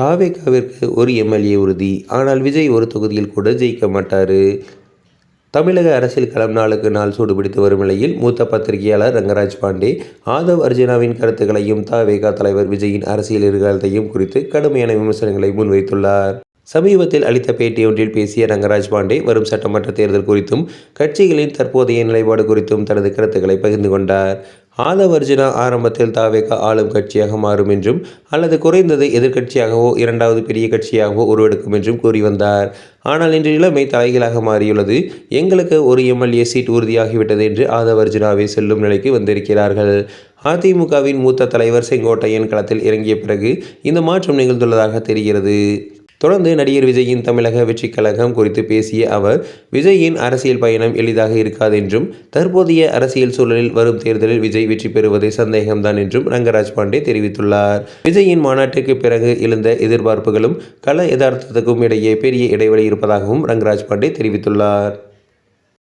தாவேகாவிற்கு ஒரு எம்எல்ஏ உறுதி. ஆனால் விஜய் ஒரு தொகுதியில் கூட ஜெயிக்க மாட்டார். தமிழக அரசியல் களம் நாளுக்கு நாள் சூடுபிடித்து வரும் நிலையில் மூத்த பத்திரிகையாளர் ரங்கராஜ் பாண்டே ஆதவ் அர்ஜுனாவின் கருத்துக்களையும் தாவேகா தலைவர் விஜயின் அரசியல் எதிர்காலத்தையும் குறித்து கடுமையான விமர்சனங்களை முன்வைத்துள்ளார். சமீபத்தில் அளித்த பேட்டியொன்றில் பேசிய ரங்கராஜ் பாண்டே வரும் சட்டமன்ற தேர்தல் குறித்தும் கட்சிகளின் தற்போதைய நிலைப்பாடு குறித்தும் தனது கருத்துக்களை பகிர்ந்து கொண்டார். ஆதவ் ஆரம்பத்தில் தாவேகா ஆளும் கட்சியாக மாறும் என்றும் அல்லது குறைந்தது எதிர்க்கட்சியாகவோ இரண்டாவது பெரிய கட்சியாகவோ உருவெடுக்கும் என்றும் கூறி வந்தார். ஆனால் இன்று நிலைமை தலைகீழாக மாறியுள்ளது. எங்களுக்கு ஒரு எம்எல்ஏ சீட் உறுதியாகிவிட்டது என்று ஆதவர்ஜினாவை செல்லும் நிலைக்கு வந்திருக்கிறார்கள். அதிமுகவின் மூத்த தலைவர் செங்கோட்டையன் களத்தில் இறங்கிய பிறகு இந்த மாற்றம் நிகழ்ந்துள்ளதாக தெரிகிறது. தொடர்ந்து நடிகர் விஜயின் தமிழக வெற்றி கழகம் குறித்து பேசிய அவர் விஜயின் அரசியல் பயணம் எளிதாக இருக்காது என்றும் தற்போதைய அரசியல் சூழலில் வரும் தேர்தலில் விஜய் வெற்றி பெறுவது சந்தேகம்தான் என்றும் ரங்கராஜ் பாண்டே தெரிவித்துள்ளார். விஜயின் மாநாட்டுக்கு பிறகு எழுந்த எதிர்பார்ப்புகளும் கள யதார்த்தத்துக்கும் இடையே பெரிய இடைவெளி இருப்பதாகவும் ரங்கராஜ் பாண்டே தெரிவித்துள்ளார்.